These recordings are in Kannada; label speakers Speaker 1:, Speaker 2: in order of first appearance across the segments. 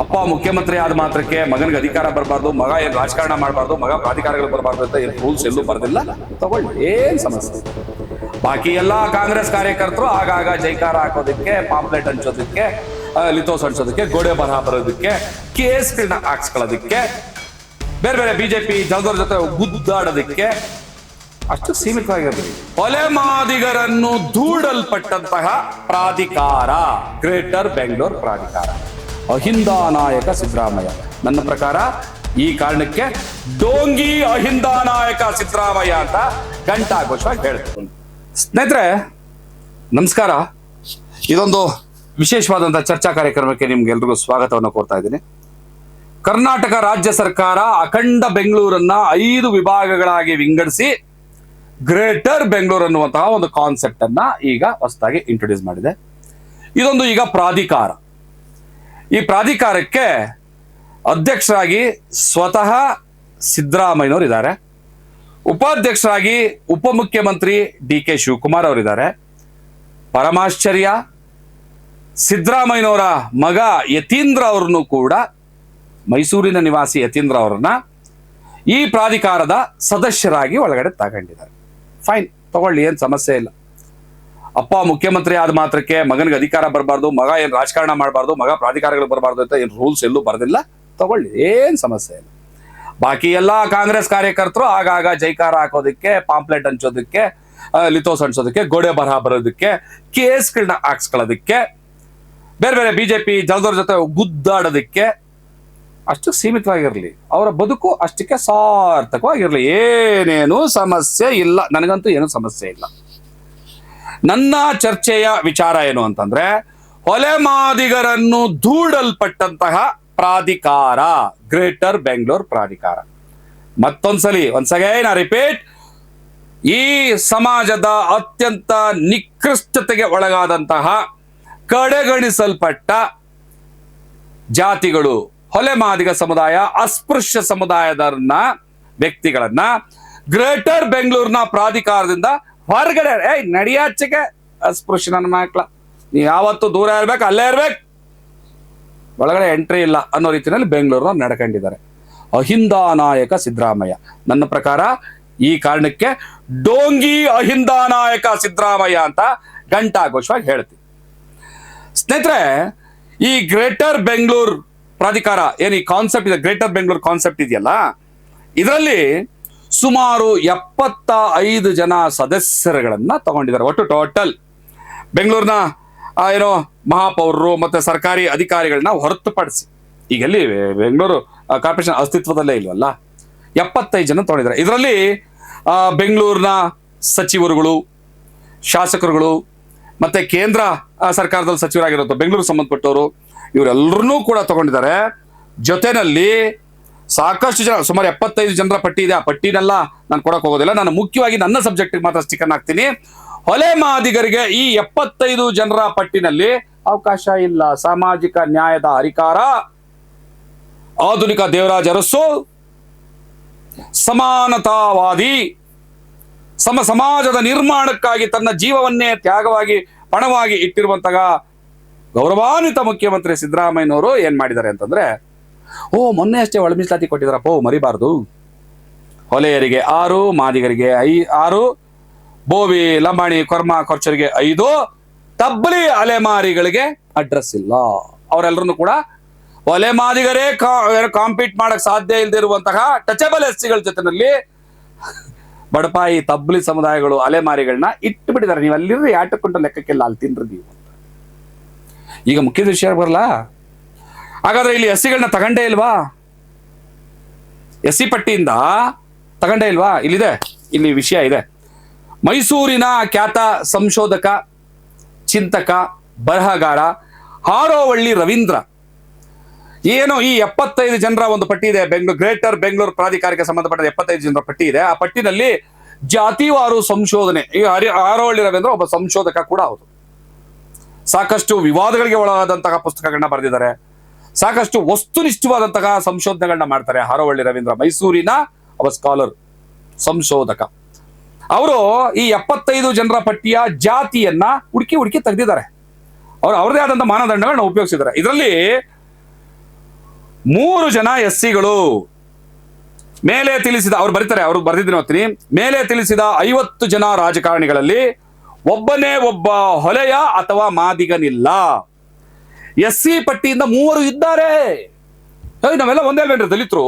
Speaker 1: ಅಪ್ಪ ಮುಖ್ಯಮಂತ್ರಿ ಆದ ಮಾತ್ರಕ್ಕೆ ಮಗನಿಗೆ ಅಧಿಕಾರ ಬರಬಾರ್ದು, ಮಗ ಏನು ರಾಜಕಾರಣ ಮಾಡಬಾರ್ದು, ಮಗ ಪ್ರಾಧಿಕಾರಗಳು ಬರಬಾರ್ದು ಅಂತ ಏನು ರೂಲ್ಸ್ ಎಲ್ಲೂ ಬರೋದಿಲ್ಲ. ತಗೊಳ್ಳಿ, ಏನು ಸಮಸ್ಯೆ ಬಾಕಿ ಎಲ್ಲ ಕಾಂಗ್ರೆಸ್ ಕಾರ್ಯಕರ್ತರು ಆಗಾಗ ಜೈಕಾರ ಹಾಕೋದಕ್ಕೆ ಪಾಂಪ್ಲೆಟ್ ಹಂಚೋದಕ್ಕೆ ಲಿಥೋಸ್ ಹಂಚೋದಕ್ಕೆ, ಗೋಡೆ ಬರಹ ಬರೋದಕ್ಕೆ, ಕೇಸ್ಗಳನ್ನ ಹಾಕ್ಸ್ಕೊಳ್ಳೋದಕ್ಕೆ, ಬೇರೆ ಬೇರೆ ಬಿಜೆಪಿ ಜನದವ್ರ ಜೊತೆ ಗುದ್ದಾಡೋದಕ್ಕೆ, ಅಷ್ಟು ಸೀಮಿತವಾಗಿರ್ಬೋದು ಕೊಲೆ ಮಾದಿಗರನ್ನು ದೂಡಲ್ಪಟ್ಟಂತಹ ಪ್ರಾಧಿಕಾರ ಗ್ರೇಟರ್ ಬೆಂಗಳೂರು ಪ್ರಾಧಿಕಾರ. ಅಹಿಂದ ನಾಯಕ ಸಿದ್ದರಾಮಯ್ಯ. ನನ್ನ ಪ್ರಕಾರ ಈ ಕಾರಣಕ್ಕೆ ಡೋಂಗಿ ಅಹಿಂದ ನಾಯಕ ಸಿದ್ದರಾಮಯ್ಯ ಅಂತ ಘಂಟಾಘೋಷವಾಗಿ ಹೇಳ್ತೀನಿ ಸ್ನೇಹಿತರೆ, ನಮಸ್ಕಾರ. ಇದೊಂದು ವಿಶೇಷವಾದಂತಹ ಚರ್ಚಾ ಕಾರ್ಯಕ್ರಮಕ್ಕೆ ನಿಮ್ಗೆಲ್ರಿಗೂ ಸ್ವಾಗತವನ್ನು ಕೋರ್ತಾ ಇದ್ದೀನಿ. ಕರ್ನಾಟಕ ರಾಜ್ಯ ಸರ್ಕಾರ ಅಖಂಡ ಬೆಂಗಳೂರನ್ನ ಐದು ವಿಭಾಗಗಳಾಗಿ ವಿಂಗಡಿಸಿ ಗ್ರೇಟರ್ ಬೆಂಗಳೂರು ಅನ್ನುವಂತಹ ಒಂದು ಕಾನ್ಸೆಪ್ಟ್ ಅನ್ನ ಈಗ ಹೊಸದಾಗಿ ಇಂಟ್ರೊಡ್ಯೂಸ್ ಮಾಡಿದೆ. ಇದೊಂದು ಈಗ ಪ್ರಾಧಿಕಾರ. ಈ ಪ್ರಾಧಿಕಾರಕ್ಕೆ ಅಧ್ಯಕ್ಷರಾಗಿ ಸ್ವತಃ ಸಿದ್ದರಾಮಯ್ಯನವರು ಇದ್ದಾರೆ. ಉಪಾಧ್ಯಕ್ಷರಾಗಿ ಉಪಮುಖ್ಯಮಂತ್ರಿ ಡಿ ಕೆ ಶಿವಕುಮಾರ್ ಅವರಿದ್ದಾರೆ. ಪರಮಾಶ್ಚರ್ಯ, ಸಿದ್ದರಾಮಯ್ಯನವರ ಮಗ ಯತೀಂದ್ರ ಅವರನ್ನು ಕೂಡ, ಮೈಸೂರಿನ ನಿವಾಸಿ ಯತೀಂದ್ರ ಅವರನ್ನ ಈ ಪ್ರಾಧಿಕಾರದ ಸದಸ್ಯರಾಗಿ ಒಳಗಡೆ ತಗೊಂಡಿದ್ದಾರೆ. ಫೈನ್ ತಗೊಳ್ಳಿ, ಏನು ಸಮಸ್ಯೆ ಇಲ್ಲ. ಅಪ್ಪ ಮುಖ್ಯಮಂತ್ರಿ ಆದ ಮಾತ್ರಕ್ಕೆ ಮಗನಿಗೆ ಅಧಿಕಾರ ಬರಬಾರ್ದು, ಮಗ ಏನು ರಾಜಕಾರಣ ಮಾಡಬಾರ್ದು, ಮಗ ಪ್ರಾಧಿಕಾರಗಳು ಬರಬಾರ್ದು ಅಂತ ಏನು ರೂಲ್ಸ್ ಎಲ್ಲೂ ಬರೆದಿಲ್ಲ. ತಗೊಳ್ಳಿ, ಏನು ಸಮಸ್ಯೆ ಇಲ್ಲ. ಬಾಕಿ ಎಲ್ಲ ಕಾಂಗ್ರೆಸ್ ಕಾರ್ಯಕರ್ತರು ಆಗಾಗ ಜೈಕಾರ ಹಾಕೋದಕ್ಕೆ ಪಾಂಪ್ಲೆಟ್ ಹಂಚೋದಕ್ಕೆ ಲಿಥೋಸ್ ಹಂಚೋದಕ್ಕೆ, ಗೋಡೆ ಬರಹ ಬರೋದಕ್ಕೆ, ಕೇಸ್ಗಳನ್ನ ಹಾಕ್ಸ್ಕೊಳ್ಳೋದಕ್ಕೆ, ಬೇರೆ ಬೇರೆ ಬಿಜೆಪಿ ಜನದವ್ರ ಜೊತೆ ಗುದ್ದಾಡೋದಕ್ಕೆ ಅಷ್ಟು ಸೀಮಿತವಾಗಿರಲಿ. ಅವರ ಬದುಕು ಅಷ್ಟಕ್ಕೆ ಸಾರ್ಥಕವಾಗಿರಲಿ. ಏನೇನು ಸಮಸ್ಯೆ ಇಲ್ಲ. ನನಗಂತೂ ಏನು ಸಮಸ್ಯೆ ಇಲ್ಲ. ನನ್ನ ಚರ್ಚೆಯ ವಿಚಾರ ಏನು ಅಂತಂದ್ರೆ ಹೊಲೆಮಾದಿಗರನ್ನು ದೂಡಲ್ಪಟ್ಟಂತಹ ಪ್ರಾಧಿಕಾರ, ಗ್ರೇಟರ್ ಬೆಂಗಳೂರು ಪ್ರಾಧಿಕಾರ. ಮತ್ತೊಂದ್ಸಲಿ ಐ ರಿಪೀಟ್ ಈ ಸಮಾಜದ ಅತ್ಯಂತ ನಿಕೃಷ್ಟತೆಗೆ ಒಳಗಾದಂತಹ ಕಡೆಗಣಿಸಲ್ಪಟ್ಟ ಜಾತಿಗಳು, ಹೊಲೆ ಮಾದಿಗ ಸಮುದಾಯ, ಅಸ್ಪೃಶ್ಯ ಸಮುದಾಯದ ವ್ಯಕ್ತಿಗಳನ್ನ, ಗ್ರೇಟರ್ ಬೆಂಗಳೂರಿನ ಪ್ರಾಧಿಕಾರದಿಂದ ಹೊರಗಡೆ ಏಯ್ ನಡಿಯಾಚೆಗೆ ಅಸ್ಪೃಶ್ಯ ನನ್ನ ಮಕ್ಳ. ನೀವು ಯಾವತ್ತು ದೂರ ಇರ್ಬೇಕು, ಅಲ್ಲೇ ಇರ್ಬೇಕು. ಒಳಗಡೆ ಎಂಟ್ರಿ ಇಲ್ಲ ಅನ್ನೋ ರೀತಿಯಲ್ಲಿ ಬೆಂಗಳೂರನ್ನ ನಡ್ಕೊಂಡಿದ್ದಾರೆ. ಅಹಿಂದ ನಾಯಕ ಸಿದ್ದರಾಮಯ್ಯ. ನನ್ನ ಪ್ರಕಾರ ಈ ಕಾರಣಕ್ಕೆ ಡೋಂಗಿ ಅಹಿಂದ ನಾಯಕ ಸಿದ್ದರಾಮಯ್ಯ ಅಂತ ಘಂಟಾಘೋಷವಾಗಿ ಹೇಳ್ತೀನಿ. ಸ್ನೇಹಿತರೆ, ಈ ಗ್ರೇಟರ್ ಬೆಂಗಳೂರು ಪ್ರಾಧಿಕಾರ, ಏನು ಈ ಕಾನ್ಸೆಪ್ಟ್ ಇದೆ? ಗ್ರೇಟರ್ ಬೆಂಗಳೂರು ಕಾನ್ಸೆಪ್ಟ್ ಇದೆಯಲ್ಲ? ಇದರಲ್ಲಿ ಸುಮಾರು ಎಪ್ಪತ್ತ ಐದು ಜನ ಸದಸ್ಯರುಗಳನ್ನ ತಗೊಂಡಿದ್ದಾರೆ. ಒಟ್ಟು ಟೋಟಲ್ ಬೆಂಗಳೂರಿನ ಏನೋ ಮಹಾಪೌರರು ಮತ್ತೆ ಸರ್ಕಾರಿ ಅಧಿಕಾರಿಗಳನ್ನ ಹೊರತುಪಡಿಸಿ. ಈಗ ಎಲ್ಲಿ ಬೆಂಗಳೂರು ಕಾರ್ಪೊರೇಷನ್ ಅಸ್ತಿತ್ವದಲ್ಲೇ ಇಲ್ವಲ್ಲ? ಎಪ್ಪತ್ತೈದು ಜನ ತಗೊಂಡಿದ್ದಾರೆ. ಇದರಲ್ಲಿ ಬೆಂಗಳೂರಿನ ಸಚಿವರುಗಳು, ಶಾಸಕರುಗಳು, ಮತ್ತೆ ಕೇಂದ್ರ ಸರ್ಕಾರದಲ್ಲಿ ಸಚಿವರಾಗಿರೋದು ಬೆಂಗಳೂರು ಸಂಬಂಧಪಟ್ಟವರು, ಇವರೆಲ್ಲರನ್ನೂ ಕೂಡ ತಗೊಂಡಿದ್ದಾರೆ. ಜೊತೆನಲ್ಲಿ ಸಾಕಷ್ಟು ಜನ, ಸುಮಾರು ಎಪ್ಪತ್ತೈದು ಜನರ ಪಟ್ಟಿ ಇದೆ. ಆ ಪಟ್ಟಿನೆಲ್ಲ ನಾನು ಕೊಡಕ್ ಹೋಗೋದಿಲ್ಲ. ನಾನು ಮುಖ್ಯವಾಗಿ ನನ್ನ ಸಬ್ಜೆಕ್ಟಿಗೆ ಮಾತ್ರ ಸ್ಟಿಕನ್ ಹಾಕ್ತೀನಿ. ಹೊಲೆ ಮಾದಿಗರಿಗೆ ಈ ಎಪ್ಪತ್ತೈದು ಜನರ ಪಟ್ಟಿನಲ್ಲಿ ಅವಕಾಶ ಇಲ್ಲ. ಸಾಮಾಜಿಕ ನ್ಯಾಯದ ಅಧಿಕಾರ, ಆಧುನಿಕ ದೇವರಾಜ ಅರಸು, ಸಮಾನತಾವಾದಿ, ಸಮ ಸಮಾಜದ ನಿರ್ಮಾಣಕ್ಕಾಗಿ ತನ್ನ ಜೀವವನ್ನೇ ತ್ಯಾಗವಾಗಿ, ಪಣವಾಗಿ ಇಟ್ಟಿರುವಂತಹ ಗೌರವಾನ್ವಿತ ಮುಖ್ಯಮಂತ್ರಿ ಸಿದ್ದರಾಮಯ್ಯನವರು ಏನ್ ಮಾಡಿದ್ದಾರೆ ಅಂತಂದ್ರೆ ಓ, ಮೊನ್ನೆ ಅಷ್ಟೇ ಒಳ ಮೀಸಲಾತಿ ಓ, ಮರಿಬಾರ್ದು. ಹೊಲೆಯರಿಗೆ ಆರು, ಮಾದಿಗರಿಗೆ ಐ, ಆರು, ಬೋವಿ, ಲಂಬಾಣಿ, ಕೊರ್ಮ, ಕೊರ್ಚರಿಗೆ ಐದು, ತಬ್ಬಲಿ ಅಲೆಮಾರಿಗಳಿಗೆ ಅಡ್ರೆಸ್ ಇಲ್ಲ. ಅವರೆಲ್ಲರನ್ನು ಕೂಡ ಒಲೆ ಮಾದಿಗರೇ ಕಾಂಪೀಟ್ ಮಾಡಕ್ ಸಾಧ್ಯ ಇಲ್ದಿರುವಂತಹ ಟಚಬಲ್ ಎಸ್ಸಿಗಳ ಜೊತೆನಲ್ಲಿ ಬಡಪಾಯಿ ತಬ್ಲಿ ಸಮುದಾಯಗಳು ಅಲೆಮಾರಿಗಳನ್ನ ಇಟ್ಟು ಬಿಟ್ಟಿದ್ದಾರೆ ನೀವು ಅಲ್ಲಿರ್ರಿ ಆಟಕ್ಕೊಂಡ ಲೆಕ್ಕಕ್ಕೆಲ್ಲ ಅಲ್ಲಿ ತಿನ್ರಿ ನೀವು ಈಗ ಮುಖ್ಯ ವಿಷಯ ಬರಲ್ಲ? ಹಾಗಾದ್ರೆ ಇಲ್ಲಿ ಎಸ್ಸಿಗಳನ್ನ ತಗೊಂಡೇ ಇಲ್ವಾ? ಎಸ್ ಸಿ ಪಟ್ಟಿಯಿಂದ ತಗೊಂಡೇ ಇಲ್ವಾ? ಇಲ್ಲಿದೆ. ಇಲ್ಲಿ ವಿಷಯ ಇದೆ. ಮೈಸೂರಿನ ಖ್ಯಾತ ಸಂಶೋಧಕ, ಚಿಂತಕ, ಬರಹಗಾರ ಹಾರೋವಳ್ಳಿ ರವೀಂದ್ರ. ಏನು ಈ ಎಪ್ಪತ್ತೈದು ಜನರ ಒಂದು ಪಟ್ಟಿ ಇದೆ? ಬೆಂಗಳೂರು, ಗ್ರೇಟರ್ ಬೆಂಗಳೂರು ಪ್ರಾಧಿಕಾರಕ್ಕೆ ಸಂಬಂಧಪಟ್ಟ ಎಪ್ಪತ್ತೈದು ಜನರ ಪಟ್ಟಿ ಇದೆ. ಆ ಪಟ್ಟಿನಲ್ಲಿ ಜಾತಿವಾರು ಸಂಶೋಧನೆ, ಈ ಹರಿ, ಹಾರೋವಳ್ಳಿ ರವೀಂದ್ರ ಒಬ್ಬ ಸಂಶೋಧಕ ಕೂಡ ಹೌದು. ಸಾಕಷ್ಟು ವಿವಾದಗಳಿಗೆ ಒಳಗಾದಂತಹ ಪುಸ್ತಕಗಳನ್ನ ಬರೆದಿದ್ದಾರೆ. ಸಾಕಷ್ಟು ವಸ್ತುನಿಷ್ಠವಾದಂತಹ ಸಂಶೋಧನೆಗಳನ್ನ ಮಾಡ್ತಾರೆ ಹಾರೋವಳ್ಳಿ ರವೀಂದ್ರ, ಮೈಸೂರಿನ ಅವ ಸ್ಕಾಲರ್ ಸಂಶೋಧಕ. ಅವರು ಈ ಎಪ್ಪತ್ತೈದು ಜನರ ಪಟ್ಟಿಯ ಜಾತಿಯನ್ನ ಹುಡುಕಿ ಹುಡುಕಿ ತೆಗೆದಿದ್ದಾರೆ. ಅವರು ಅವರದೇ ಆದಂತಹ ಮಾನದಂಡಗಳನ್ನ ಉಪಯೋಗಿಸಿದ್ದಾರೆ. ಇದರಲ್ಲಿ ಮೂರು ಜನ ಎಸ್ ಸಿಗಳು ಮೇಲೆ ತಿಳಿಸಿದ, ಅವ್ರು ಬರೀತಾರೆ, ಅವ್ರು ಬರೆದಿದ್ದೀನಿ ಓದ್ತೀನಿ ಮೇಲೆ ತಿಳಿಸಿದ ಐವತ್ತು ಜನ ರಾಜಕಾರಣಿಗಳಲ್ಲಿ ಒಬ್ಬನೇ ಒಬ್ಬ ಹೊಲೆಯ ಅಥವಾ ಮಾದಿಗನಿಲ್ಲ. ಎಸ್ ಸಿ ಪಟ್ಟಿಯಿಂದ ಮೂವರು ಇದ್ದಾರೆ. ನಾವೆಲ್ಲ ಒಂದೇ ಅಲ್ವೇನ್ರಿ ದಲಿತರು?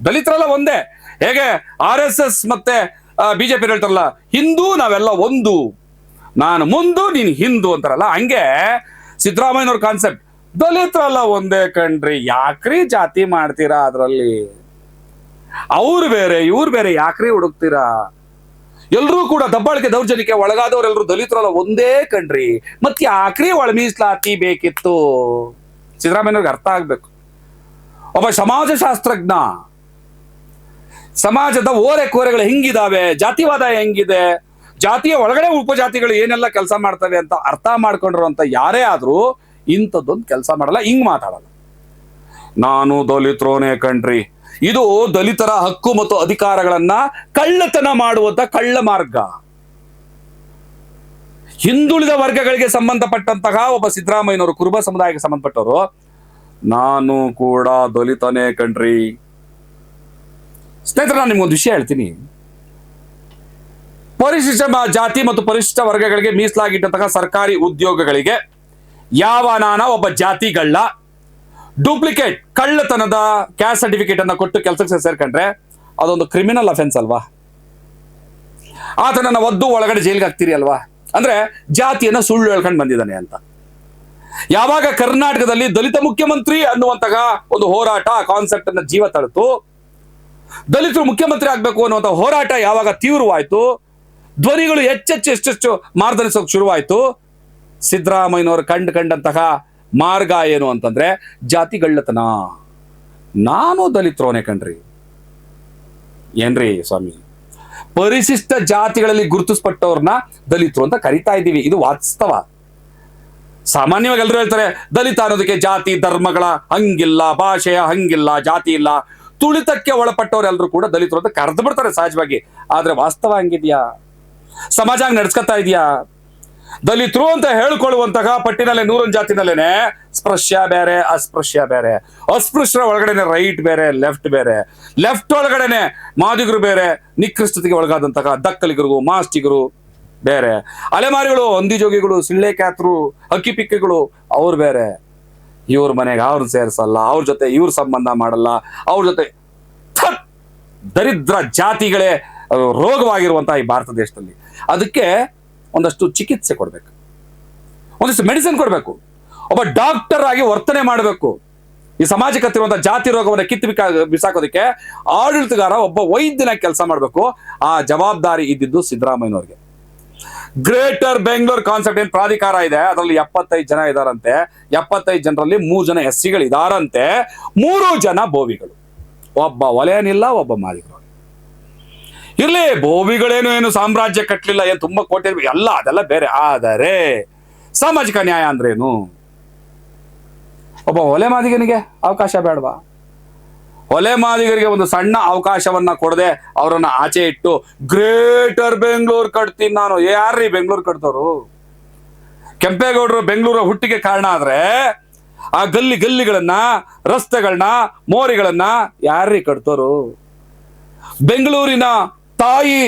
Speaker 1: ದಲಿತರೆಲ್ಲ ಒಂದೇ. ಹೇಗೆ? ಆರ್ ಎಸ್ ಎಸ್ ಮತ್ತೆ ಬಿಜೆಪಿ ಹೇಳ್ತಾರಲ್ಲ, ಹಿಂದೂ ನಾವೆಲ್ಲ ಒಂದು. ನಾನು ಮುಂದು, ನೀನು ಹಿಂದೂ ಅಂತಾರಲ್ಲ, ಹಂಗೆ ಸಿದ್ದರಾಮಯ್ಯನವ್ರ ಕಾನ್ಸೆಪ್ಟ್ ದಲಿತರೆಲ್ಲ ಒಂದೇ ಕಣ್ರಿ, ಯಾಕ್ರಿ ಜಾತಿ ಮಾಡ್ತೀರಾ ಅದರಲ್ಲಿ? ಅವ್ರು ಬೇರೆ, ಇವ್ರು ಬೇರೆ, ಯಾಕ್ರಿ ಹುಡುಕ್ತೀರಾ? ಎಲ್ರೂ ಕೂಡ ದಬ್ಬಾಳಿಕೆ ದೌರ್ಜನ್ಯಕ್ಕೆ ಒಳಗಾದವರೆಲ್ಲರೂ ದಲಿತರಲ್ಲ ಒಂದೇ ಕಣ್ರಿ. ಮತ್ತೆ ಯಾಕ್ರಿ ಒಳ ಮೀಸಲಾತಿ ಬೇಕಿತ್ತು? ಸಿದ್ದರಾಮಯ್ಯವ್ರಿಗೆ ಅರ್ಥ ಆಗ್ಬೇಕು. ಒಬ್ಬ ಸಮಾಜಶಾಸ್ತ್ರಜ್ಞ, ಸಮಾಜದ ಓರೆ ಕೋರೆಗಳು ಹೆಂಗಿದಾವೆ, ಜಾತಿವಾದ ಹೆಂಗಿದೆ, ಜಾತಿಯ ಒಳಗಡೆ ಉಪಜಾತಿಗಳು ಏನೆಲ್ಲ ಕೆಲಸ ಮಾಡ್ತವೆ ಅಂತ ಅರ್ಥ ಮಾಡ್ಕೊಂಡಿರುವಂತ ಯಾರೇ ಆದ್ರೂ ಇಂಥದ್ದೊಂದು ಕೆಲಸ ಮಾಡಲ್ಲ, ಹಿಂಗ್ ಮಾತಾಡಲ್ಲ. ನಾನು ದಲಿತ್ರೋನೇ ಕಣ್ರಿ. ಇದು ದಲಿತರ ಹಕ್ಕು ಮತ್ತು ಅಧಿಕಾರಗಳನ್ನ ಕಳ್ಳತನ ಮಾಡುವಂತ ಕಳ್ಳ ಮಾರ್ಗ. ಹಿಂದುಳಿದ ವರ್ಗಗಳಿಗೆ ಸಂಬಂಧಪಟ್ಟಂತಹ ಒಬ್ಬ ಸಿದ್ದರಾಮಯ್ಯನವರು, ಕುರುಬ ಸಮುದಾಯಕ್ಕೆ ಸಂಬಂಧಪಟ್ಟವರು, ನಾನು ಕೂಡ ದಲಿತನೇ ಕಣ್ರಿ. ಸ್ನೇಹಿತರೆ, ನಾನು ನಿಮ್ಗೊಂದು ವಿಷಯ ಹೇಳ್ತೀನಿ. ಪರಿಶಿಷ್ಟ ಜಾತಿ ಮತ್ತು ಪರಿಶಿಷ್ಟ ವರ್ಗಗಳಿಗೆ ಮೀಸಲಾಗಿಟ್ಟಂತಹ ಸರ್ಕಾರಿ ಉದ್ಯೋಗಗಳಿಗೆ ಯಾವ ನಾನ ಒಬ್ಬ ಜಾತಿಗಳ್ಳ ಡೂಪ್ಲಿಕೇಟ್ ಕಳ್ಳತನದ ಕ್ಯಾಸ್ಟ್ ಸರ್ಟಿಫಿಕೇಟ್ ಅನ್ನ ಕೊಟ್ಟು ಕೆಲಸಕ್ಕೆ ಸೇರ್ಕೊಂಡ್ರೆ ಅದೊಂದು ಕ್ರಿಮಿನಲ್ ಅಫೆನ್ಸ್ ಅಲ್ವಾ? ಆತನನ್ನ ಒದ್ದು ಒಳಗಡೆ ಜೈಲಿಗೆ ಹಾಕ್ತೀರಿ ಅಲ್ವಾ? ಅಂದ್ರೆ ಜಾತಿಯನ್ನ ಸುಳ್ಳು ಹೇಳ್ಕೊಂಡು ಬಂದಿದ್ದಾನೆ ಅಂತ. ಯಾವಾಗ ಕರ್ನಾಟಕದಲ್ಲಿ ದಲಿತ ಮುಖ್ಯಮಂತ್ರಿ ಅನ್ನುವಂತಹ ಒಂದು ಹೋರಾಟ ಕಾನ್ಸೆಪ್ಟ್ ಅನ್ನ ಜೀವ ತಳಿತು, ದಲಿತರು ಮುಖ್ಯಮಂತ್ರಿ ಆಗ್ಬೇಕು ಅನ್ನುವಂಥ ಹೋರಾಟ ಯಾವಾಗ ತೀವ್ರವಾಯ್ತು, ಧ್ವನಿಗಳು ಹೆಚ್ಚೆಚ್ಚು ಎಷ್ಟೆಷ್ಟು ಮಾರ್ದನಿಸೋಕೆ ಶುರುವಾಯಿತು, ಸಿದ್ದರಾಮಯ್ಯನವರು ಕಂಡು ಕಂಡಂತಹ ಮಾರ್ಗ ಏನು ಅಂತಂದ್ರೆ ಜಾತಿಗಳ್ಳತನ. ನಾನು ದಲಿತರೋನೆ ಕಣ್ರಿ. ಏನ್ರಿ ಸ್ವಾಮಿ? ಪರಿಶಿಷ್ಟ ಜಾತಿಗಳಲ್ಲಿ ಗುರುತಿಸ್ಪಟ್ಟವ್ರನ್ನ ದಲಿತರು ಅಂತ ಕರಿತಾ ಇದ್ದೀವಿ. ಇದು ವಾಸ್ತವ. ಸಾಮಾನ್ಯವಾಗಿ ಎಲ್ಲರೂ ಹೇಳ್ತಾರೆ, ದಲಿತ ಅನ್ನೋದಕ್ಕೆ ಜಾತಿ, ಧರ್ಮಗಳ ಹಂಗಿಲ್ಲ, ಭಾಷೆಯ ಹಂಗಿಲ್ಲ, ಜಾತಿ ಇಲ್ಲ. ತುಳಿತಕ್ಕೆ ಒಳಪಟ್ಟವರೆಲ್ಲರೂ ಕೂಡ ದಲಿತರು ಅಂತ ಕರೆದು ಬಿಡ್ತಾರೆ ಸಹಜವಾಗಿ. ಆದ್ರೆ ವಾಸ್ತವ ಹಂಗಿದ್ಯಾ? ಸಮಾಜ ನಡ್ಸ್ಕೊತಾ ಇದೆಯಾ? ದಲಿತರು ಅಂತ ಹೇಳ್ಕೊಳ್ಳುವಂತಹ ಪಟ್ಟಿನಲ್ಲೇ, ನೂರೊಂದು ಜಾತಿನಲ್ಲೇನೆ ಸ್ಪೃಶ್ಯ ಬೇರೆ, ಅಸ್ಪೃಶ್ಯ ಬೇರೆ. ಅಸ್ಪೃಶ್ಯರ ಒಳಗಡೆನೆ ರೈಟ್ ಬೇರೆ ಲೆಫ್ಟ್ ಬೇರೆ. ಲೆಫ್ಟ್ ಒಳಗಡೆನೆ ಮಾದಿಗರು ಬೇರೆ, ನಿಕೃಷ್ಟತೆಗೆ ಒಳಗಾದಂತಹ ದಕ್ಕಲಿಗರು, ಮಾಸ್ಟಿಗರು ಬೇರೆ. ಅಲೆಮಾರಿಗಳು, ಹೊಂದಿಜೋಗಿಗಳು ಸಿಳ್ಳೆ ಕ್ಯಾತ್ರು ಅಕ್ಕಿ ಪಿಕ್ಕಿಗಳು ಅವ್ರು ಬೇರೆ. ಇವ್ರ ಮನೆಗೆ ಅವ್ರನ್ನ ಸೇರಿಸಲ್ಲ, ಅವ್ರ ಜೊತೆ ಇವ್ರ ಸಂಬಂಧ ಮಾಡಲ್ಲ, ಅವ್ರ ಜೊತೆ ದರಿದ್ರ ಜಾತಿಗಳೇ ರೋಗವಾಗಿರುವಂತಹ ಈ ಭಾರತ ದೇಶದಲ್ಲಿ. ಅದಕ್ಕೆ ಒಂದಷ್ಟು ಚಿಕಿತ್ಸೆ ಕೊಡ್ಬೇಕು. ಒಂದಿಷ್ಟು ಮೆಡಿಸಿನ್ ಕೊಡಬೇಕು. ಒಬ್ಬ ಡಾಕ್ಟರ್ ಆಗಿ ವರ್ತನೆ ಮಾಡಬೇಕು. ಈ ಸಮಾಜಕ್ಕೆ ಹತ್ತಿರುವಂತಹ ಜಾತಿ ರೋಗವನ್ನು ಕಿತ್ತು ಬಿಸಾಕೋದಕ್ಕೆ ಆಡಳಿತಗಾರ ಒಬ್ಬ ವೈದ್ಯನ ಕೆಲಸ ಮಾಡಬೇಕು. ಆ ಜವಾಬ್ದಾರಿ ಇದ್ದಿದ್ದು ಸಿದ್ದರಾಮಯ್ಯನವ್ರಿಗೆ. ಗ್ರೇಟರ್ ಬೆಂಗಳೂರು ಕಾನ್ಸೆಪ್ಟ್ ಏನ್ ಪ್ರಾಧಿಕಾರ ಇದೆ. ಅದರಲ್ಲಿ ಎಪ್ಪತ್ತೈದು ಜನ ಇದಾರಂತೆ. ಎಪ್ಪತ್ತೈದು ಜನರಲ್ಲಿ ಮೂರು ಜನ ಎಸ್ ಸಿಗಳು ಇದಾರಂತೆ ಮೂರು ಜನ ಬೋವಿಗಳು. ಒಬ್ಬ ಒಲೆಯನಿಲ್ಲ, ಒಬ್ಬ ಮಾಲಿಕರು ಇರ್ಲಿ, ಬೋವಿಗಳೇನು ಏನು ಸಾಮ್ರಾಜ್ಯ ಕಟ್ಟಲಿಲ್ಲ ಏನು ತುಂಬಾ ಕೋಟೆ ಎಲ್ಲ ಅದೆಲ್ಲ ಬೇರೆ. ಆದರೆ ಸಾಮಾಜಿಕ ನ್ಯಾಯ ಅಂದ್ರೇನು? ಒಬ್ಬ ಒಲೆ ಮಾದಿಗನಿಗೆ ಅವಕಾಶ ಬೇಡವಾ? ಒಲೆ ಮಾದಿಗರಿಗೆ ಒಂದು ಸಣ್ಣ ಅವಕಾಶವನ್ನ ಕೊಡದೆ ಅವರನ್ನ ಆಚೆ ಇಟ್ಟು, ಗ್ರೇಟರ್ ಬೆಂಗಳೂರು ಕಟ್ತೀನಿ ನಾನು. ಯಾರ್ರಿ ಬೆಂಗಳೂರು ಕಟ್ತವ್ರು ಕೆಂಪೇಗೌಡರು ಬೆಂಗಳೂರು ಹುಟ್ಟಿಗೆ ಕಾರಣ ಆದ್ರೆ ಆ ಗಲ್ಲಿ ಗಲ್ಲಿಗಳನ್ನ, ರಸ್ತೆಗಳನ್ನ, ಮೋರಿಗಳನ್ನ ಯಾರ್ರೀ ಕಟ್ತೋರು ಬೆಂಗಳೂರಿನ ತಾಯಿ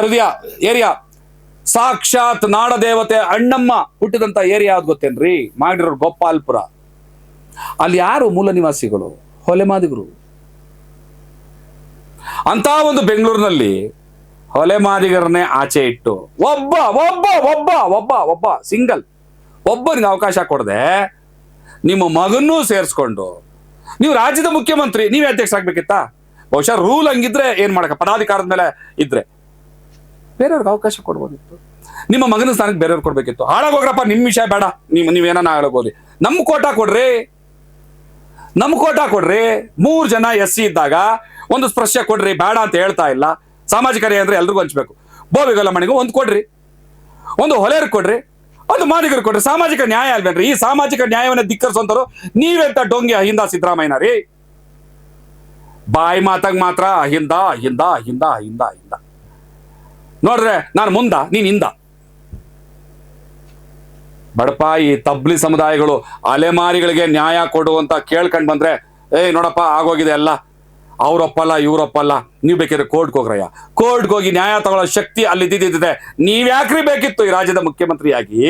Speaker 1: ಹೃದಯ, ಏರಿಯಾ. ಸಾಕ್ಷಾತ್ ನಾಡ ದೇವತೆ ಅಣ್ಣಮ್ಮ ಹುಟ್ಟಿದಂತ ಏರಿಯಾ ಯಾವ್ದು ಗೊತ್ತೇನ್ರಿ? ಮಾಡಿರೋರು ಗೋಪಾಲ್ಪುರ. ಅಲ್ಲಿ ಯಾರು ಮೂಲ ನಿವಾಸಿಗಳು? ಹೊಲೆಮಾದಿಗರು ಅಂತ ಒಂದು ಬೆಂಗಳೂರಿನಲ್ಲಿ ಹೊಲೆಮಾದಿಗರನ್ನೇ ಆಚೆ ಇಟ್ಟು ಒಬ್ಬ ಒಬ್ಬ ಒಬ್ಬ ಒಬ್ಬ ಒಬ್ಬ, ಸಿಂಗಲ್, ಒಬ್ಬನಿಗೆ ಅವಕಾಶ ಕೊಡದೆ, ನಿಮ್ಮ ಮಗನ್ನೂ ಸೇರಿಸ್ಕೊಂಡು, ನೀವು ರಾಜ್ಯದ ಮುಖ್ಯಮಂತ್ರಿ, ನೀವೇ ಅಧ್ಯಕ್ಷ ಆಗ್ಬೇಕಿತ್ತಾ? ಬಹುಶಃ ರೂಲ್ ಹಂಗಿದ್ರೆ ಏನ್ ಮಾಡಕ ಪದಾಧಿಕಾರದ ಮೇಲೆ ಇದ್ರೆ. ಬೇರೆಯವ್ರಿಗೆ ಅವಕಾಶ ಕೊಡ್ಬೋದಿತ್ತು. ನಿಮ್ಮ ಮಗನ ಸ್ಥಾನಕ್ಕೆ ಬೇರೆಯವ್ರು ಕೊಡ್ಬೇಕಿತ್ತು. ಹಾಳಾಗೋಗ್ರಪ್ಪ ನಿಮ್ಮ ವಿಷಯ ಬೇಡ. ನೀವು ನೀವೇನ ಹಾಳಾಗೋದಿ ನಮ್ಮ ಕೋಟಾ ಕೊಡ್ರಿ. ನಮ್ಮ ಕೋಟಾ ಕೊಡ್ರಿ. ಮೂರ್ ಜನ ಎಸ್ ಸಿ ಇದ್ದಾಗ ಒಂದು ಸ್ಪರ್ಶ ಕೊಡ್ರಿ. ಬೇಡ ಅಂತ ಹೇಳ್ತಾ ಇಲ್ಲ. ಸಾಮಾಜಿಕ ನ್ಯಾಯ ಅಂದ್ರೆ ಎಲ್ರಿಗೂ ಹಂಚ್ಬೇಕು. ಬೋವಿಗಲ್ಲ ಮಣಿಗೂ ಒಂದು ಕೊಡ್ರಿ. ಒಂದು ಹೊಲೆಯರ್ ಕೊಡ್ರಿ. ಒಂದು ಮಾದಿಗರು ಕೊಡ್ರಿ. ಸಾಮಾಜಿಕ ನ್ಯಾಯ ಅಲ್ವೇನ್ರಿ? ಈ ಸಾಮಾಜಿಕ ನ್ಯಾಯವನ್ನ ಧಿಕ್ಕರಿಸುವಂತರು ನೀವೆಂತ ಡೊಂಗೆ ಅಹಿಂದ ಸಿದ್ದರಾಮಯ್ಯನ ರೀ? ಬಾಯಿ ಮಾತಾಗ ಮಾತ್ರ ಹಿಂದ ಹಿಂದ ಹಿಂದ ಹಿಂದ ಹಿಂದ. ನೋಡ್ರೆ, ನಾನು ಮುಂದ, ನೀನ್ ಹಿಂದ. ಬಡಪ, ಈ ತಬ್ಲಿ ಸಮುದಾಯಗಳು ಅಲೆಮಾರಿಗಳಿಗೆ ನ್ಯಾಯ ಕೊಡುವಂತ ಕೇಳ್ಕೊಂಡ್ ಬಂದ್ರೆ, ಏಯ್, ನೋಡಪ್ಪ, ಆಗೋಗಿದೆ ಅಲ್ಲ ಅವ್ರಪ್ಪಲ್ಲ, ಇವ್ರಪ್ಪಲ್ಲ. ನೀವು ಬೇಕಿದ್ರೆ ಕೋರ್ಟ್ಗೆ ಹೋಗ್ರಯ್ಯ. ಕೋರ್ಟ್ಗೆ ಹೋಗಿ ನ್ಯಾಯ ತಗೊಳ್ಳೋ ಶಕ್ತಿ ಅಲ್ಲಿ ಇದ್ದಿದ್ದಿದೆ ನೀವ್ಯಾಕ್ರಿ ಬೇಕಿತ್ತು ಈ ರಾಜ್ಯದ ಮುಖ್ಯಮಂತ್ರಿಯಾಗಿ?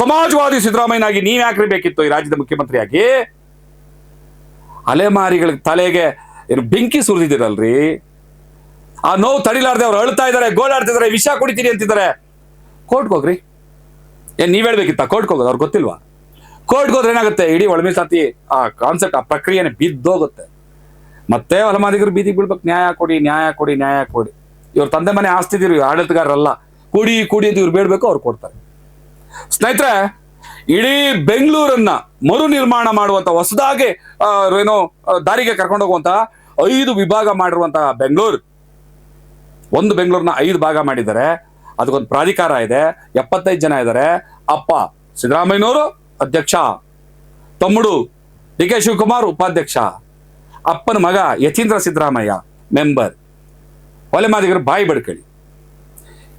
Speaker 1: ಸಮಾಜವಾದಿ ಸಿದ್ದರಾಮಯ್ಯನಾಗಿ ನೀವ್ ಯಾಕ್ರಿ ಬೇಕಿತ್ತು ಈ ರಾಜ್ಯದ ಮುಖ್ಯಮಂತ್ರಿಯಾಗಿ? ಅಲೆಮಾರಿಗಳ ತಲೆಗೆ ಏನು ಬೆಂಕಿ ಸುರಿದಿದ್ದೀರಲ್ರಿ? ಆ ನೋವು ತಡಿಲಾರ್ದೆ ಅವ್ರು ಅಳ್ತಾ ಇದ್ದಾರೆ ಗೋಳಾಡ್ತಿದ್ದಾರೆ ವಿಷ ಕುಡಿತೀರಿ ಅಂತಿದ್ದಾರೆ. ಕೋರ್ಟ್ಗೆ ಹೋಗ್ರಿ ಏನ್ ನೀವ್ ಹೇಳ್ಬೇಕಿತ್ತ? ಕೋರ್ಟ್ಗೆ ಹೋಗೋದು ಅವ್ರಿಗೆ ಗೊತ್ತಿಲ್ವಾ? ಕೋರ್ಟ್ಗೆ ಹೋದ್ರೆ ಏನಾಗುತ್ತೆ? ಇಡೀ ಒಳಮೀಸಲಾತಿ ಆ ಕಾನ್ಸೆಪ್ಟ್ ಆ ಪ್ರಕ್ರಿಯೆನೆ ಬಿದ್ದೋಗುತ್ತೆ. ಮತ್ತೆ ಹೊಲಮಾದಿಗರು ಬೀದಿಗೆ ಬೀಳ್ಬೇಕು. ನ್ಯಾಯ ಕೊಡಿ ನ್ಯಾಯ ಕೊಡಿ ನ್ಯಾಯ ಕೊಡಿ. ಇವ್ರ ತಂದೆ ಮನೆ ಆಸ್ತಿದಿರು, ಆಡಳಿತಗಾರರಲ್ಲ. ಕುಡಿ ಕುಡಿ ಅಂತ ಇವ್ರು ಬೇಡಬೇಕು, ಅವ್ರು ಕೊಡ್ತಾರೆ. ಸ್ನೇಹಿತರೆ ಇಡೀ ಬೆಂಗಳೂರನ್ನ ಮರು ನಿರ್ಮಾಣ ಮಾಡುವಂತ ಹೊಸದಾಗಿ ಏನೋ ದಾರಿಗೆ ಕರ್ಕೊಂಡು ಹೋಗುವಂತ ಐದು ವಿಭಾಗ ಮಾಡಿರುವಂತಹ ಬೆಂಗಳೂರು. ಒಂದು ಬೆಂಗಳೂರನ್ನ ಐದು ಭಾಗ ಮಾಡಿದ್ದಾರೆ. ಅದಕ್ಕೊಂದು ಪ್ರಾಧಿಕಾರ ಇದೆ. ಎಪ್ಪತ್ತೈದು ಜನ ಇದ್ದಾರೆ. ಅಪ್ಪ ಸಿದ್ದರಾಮಯ್ಯನವರು, ಅಧ್ಯಕ್ಷ ತಮ್ಮಡು ಡಿ ಕೆ ಶಿವಕುಮಾರ್, ಉಪಾಧ್ಯಕ್ಷ. ಅಪ್ಪನ ಮಗ ಯತೀಂದ್ರ ಸಿದ್ದರಾಮಯ್ಯ ಮೆಂಬರ್ ಒಲೆ ಮಾದಿಗರು ಬಾಯಿ ಬಡ್ಕಳಿ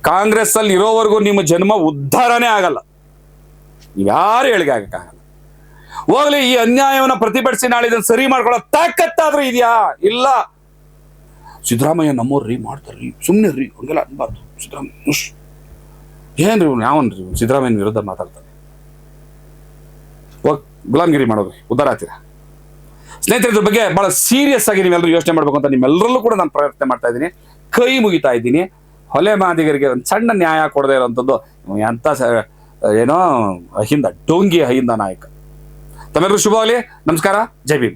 Speaker 1: ಕಾಂಗ್ರೆಸ್ ಅಲ್ಲಿ ಇರೋವರೆಗೂ ನಿಮ್ಮ ಜನ್ಮ ಉದ್ಧಾರನೇ ಆಗಲ್ಲ. ಯಾರು ಹೇಳಿಕೆ ಆಗಕ್ಕಾಗಲ್ಲ ಹೋಗ್ಲಿ, ಈ ಅನ್ಯಾಯವನ್ನ ಪ್ರತಿಭಟಿಸಿ ನಾಳೆ ಇದನ್ನು ಸರಿ ಮಾಡ್ಕೊಳ್ಳೋ ತಾಕತ್ತಾದ್ರೂ ಇದೆಯಾ? ಇಲ್ಲ. ಸಿದ್ದರಾಮಯ್ಯ ನಮ್ಮವ್ರಿ ಮಾಡ್ತಾರ್ರಿ ಸುಮ್ಮನೆ ರೀ. ಹಂಗೆಲ್ಲ ಅನ್ಬಾರ್ದು. ಸಿದ್ದರಾಮಯ್ಯ ಉಶ್. ಏನ್ರಿ ಇವ್ನು? ಯಾವನ್ರಿ ಇವ್ನು? ಸಿದ್ದರಾಮಯ್ಯನ ವಿರುದ್ಧ ಮಾತಾಡ್ತಾನೆ. ಹೋಗ್, ಗುಲಾಮ್ಗಿರಿ ಮಾಡೋದು. ಉದ್ದಾರ ಆಗ್ತೀರಾ ಸ್ನೇಹಿತರೆ ಇದ್ರ ಬಗ್ಗೆ ಬಹಳ ಸೀರಿಯಸ್ ಆಗಿ ನೀವೆಲ್ಲರೂ ಯೋಚನೆ ಮಾಡಬೇಕು ಅಂತ ನಿಮ್ಮೆಲ್ಲರಲ್ಲೂ ಕೂಡ ನಾನು ಪ್ರಯತ್ನ ಮಾಡ್ತಾ ಇದ್ದೀನಿ. ಕೈ ಮುಗಿತಾ ಇದ್ದೀನಿ. ಹೊಲೆ ಮಾದಿಗರಿಗೆ ಒಂದು ಸಣ್ಣ ನ್ಯಾಯ ಕೊಡದೇ ಇರೋಂಥದ್ದು. ಎಂಥ ಏನೋ ಅಹಿಂದ ಡೋಂಗಿ ಅಹಿಂದ ನಾಯಕ. ತಮ್ಮೆಲ್ಲರೂ ಶುಭವಾಗಲಿ ನಮಸ್ಕಾರ. ಜೈ ಭೀಮ್.